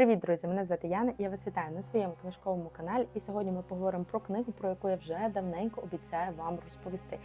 Привіт, друзі! Мене звати Яна я вас вітаю на своєму книжковому каналі. І сьогодні ми поговоримо про книгу, про яку я вже давненько обіцяю вам розповісти.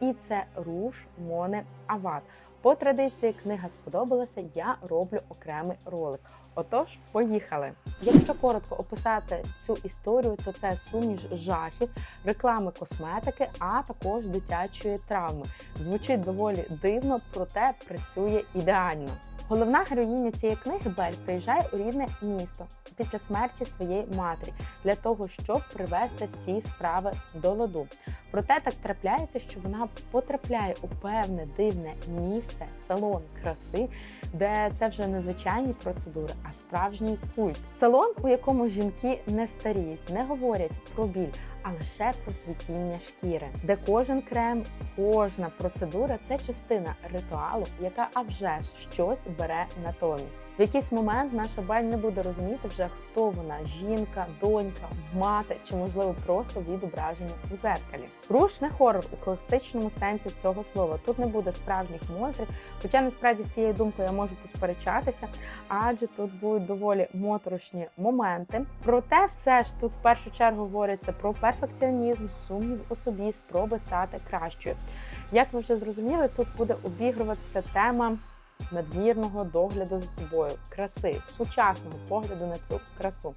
І це Руш Моне Ават. По традиції книга сподобалася. Я роблю окремий ролик. Отож, поїхали. Якщо коротко описати цю історію, то це суміш жахів, реклами косметики, а також дитячої травми. Звучить доволі дивно, проте працює ідеально. Головна героїня цієї книги Бель приїжджає у рідне місто після смерті своєї матері для того, щоб привести всі справи до ладу. Проте так трапляється, що вона потрапляє у певне дивне місце, салон краси, де це вже не звичайні процедури, а справжній культ. Салон, у якому жінки не старіють, не говорять про біль, а лише про світіння шкіри, де кожен крем, кожна процедура це частина ритуалу, яка а вже щось бере натомість. В якийсь момент наша Бель не буде розуміти вже хто вона жінка, донька, мати чи можливо просто відображення у зеркалі. Руш хорор у класичному сенсі цього слова. Тут не буде справжніх монстрів. Хоча насправді з цією думкою я можу посперечатися, адже тут будуть доволі моторошні моменти. Проте, все ж тут в першу чергу говориться про перфекціонізм, сумнів у собі, спроби стати кращою. Як ви вже зрозуміли, тут буде обігруватися тема надмірного догляду за собою, краси, сучасного погляду на цю красу.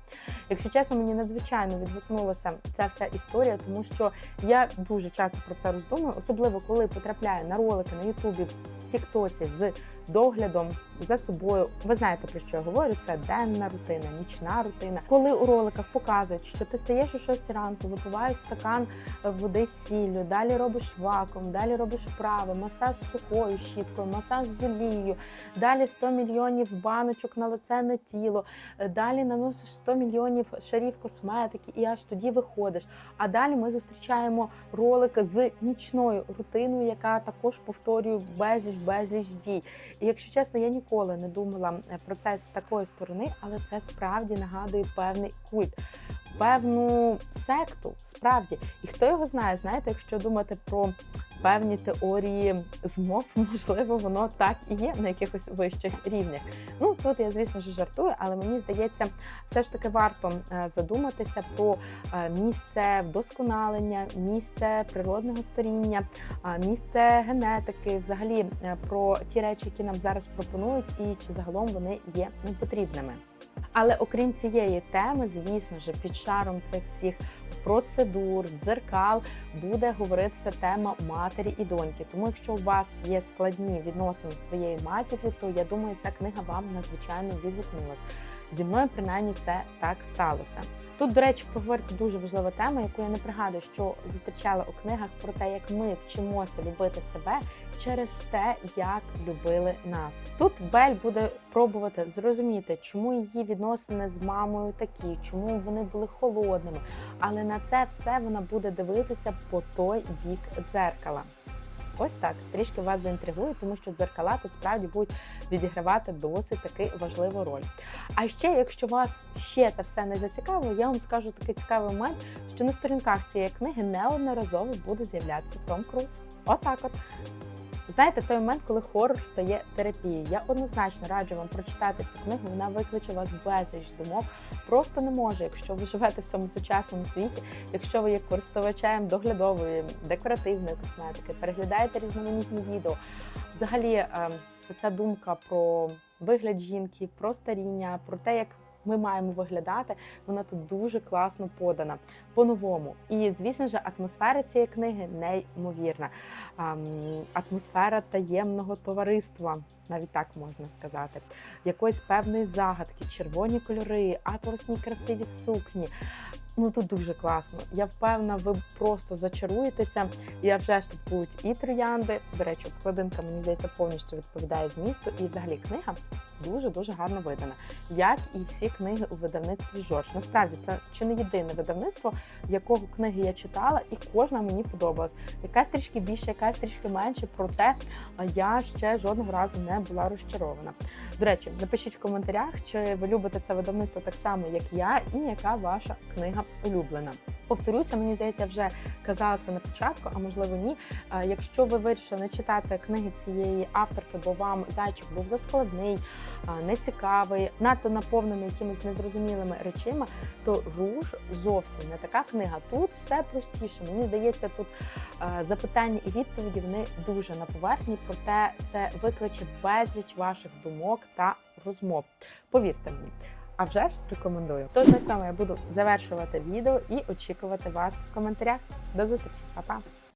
Якщо чесно, мені надзвичайно відгукнулася ця вся історія, тому що я дуже часто про це роздумую, особливо коли потрапляю на ролики на Ютубі, Тіктоці з доглядом за собою. Ви знаєте про що я говорю? Це денна рутина, нічна рутина. Коли у роликах показують, що ти стаєш о 6 ранку, випиваєш стакан води з сіллю, далі робиш вакуум, далі робиш вправи, масаж сухою щіткою, масаж з олією, далі 100 мільйонів баночок на лице на тіло, далі наносиш 100 мільйонів шарів косметики, і аж тоді виходиш. А далі ми зустрічаємо ролик з нічною рутиною, яка також повторює безліч безліч дій. І якщо чесно, я ніколи не думала про це з такої сторони, але це справді нагадує певний культ. Певну секту, справді, і хто його знає, знаєте, якщо думати про певні теорії змов, можливо, воно так і є на якихось вищих рівнях. Ну тут я, звісно ж, жартую, але мені здається, все ж таки варто задуматися про місце вдосконалення, місце природного старіння, місце генетики, взагалі про ті речі, які нам зараз пропонують, і чи загалом вони є непотрібними. Але окрім цієї теми, звісно ж, під шаром цих всіх процедур, дзеркал буде говоритися тема матері і доньки. Тому, якщо у вас є складні відносини з своєю матір'ю, то я думаю, ця книга вам надзвичайно відгукнулась. Зі мною принаймні це так сталося. Тут, до речі, проговориться дуже важлива тема, яку я не пригадую, що зустрічала у книгах про те, як ми вчимося любити себе через те, як любили нас. Тут Бель буде пробувати зрозуміти, чому її відносини з мамою такі, чому вони були холодними. Але на це все вона буде дивитися по той бік дзеркала. Ось так трішки вас заінтригує, тому що дзеркала тут справді будуть відігравати досить таки важливу роль. А ще, якщо вас ще це все не зацікавило, я вам скажу такий цікавий момент, що на сторінках цієї книги неодноразово буде з'являтися Том Круз. Отак от. Знаєте, той момент, коли хорор стає терапією. Я однозначно раджу вам прочитати цю книгу. Вона викличе вас безліч думок. Просто не може, якщо ви живете в цьому сучасному світі, якщо ви є користувачем доглядової, декоративної косметики, переглядаєте різноманітні відео. Взагалі, ця думка про вигляд жінки, про старіння, про те, як ми маємо виглядати, вона тут дуже класно подана по-новому. І, звісно ж, атмосфера цієї книги неймовірна. Атмосфера таємного товариства, навіть так можна сказати, якоїсь певної загадки, червоні кольори, атласні красиві сукні. Ну тут дуже класно. Я впевнена, ви просто зачаруєтеся. Я вже ж тут будуть і троянди. До речі, обкладинка, мені здається, повністю відповідає змісту. І взагалі книга дуже-дуже гарно видана. Як і всі книги у видавництві Жорж. Насправді це чи не єдине видавництво, якого книги я читала, і кожна мені подобалась. Якась трішки більше, якась трішки менше, проте я ще жодного разу не була розчарована. До речі, напишіть в коментарях, чи ви любите це видавництво так само, як я, і яка ваша книга улюблена. Повторюся, мені здається, вже казала це на початку, а можливо ні. Якщо ви вирішили читати книги цієї авторки, бо вам зайчик був заскладний, нецікавий, надто наповнений якимись незрозумілими речима, то руш зовсім не така книга. Тут все простіше. Мені здається, тут е, запитання і відповіді вони дуже на поверхні, проте це викличе безліч ваших думок та розмов. Повірте мені. А вже ж рекомендую. Тож на цьому я буду завершувати відео і очікувати вас в коментарях. До зустрічі, Па-па!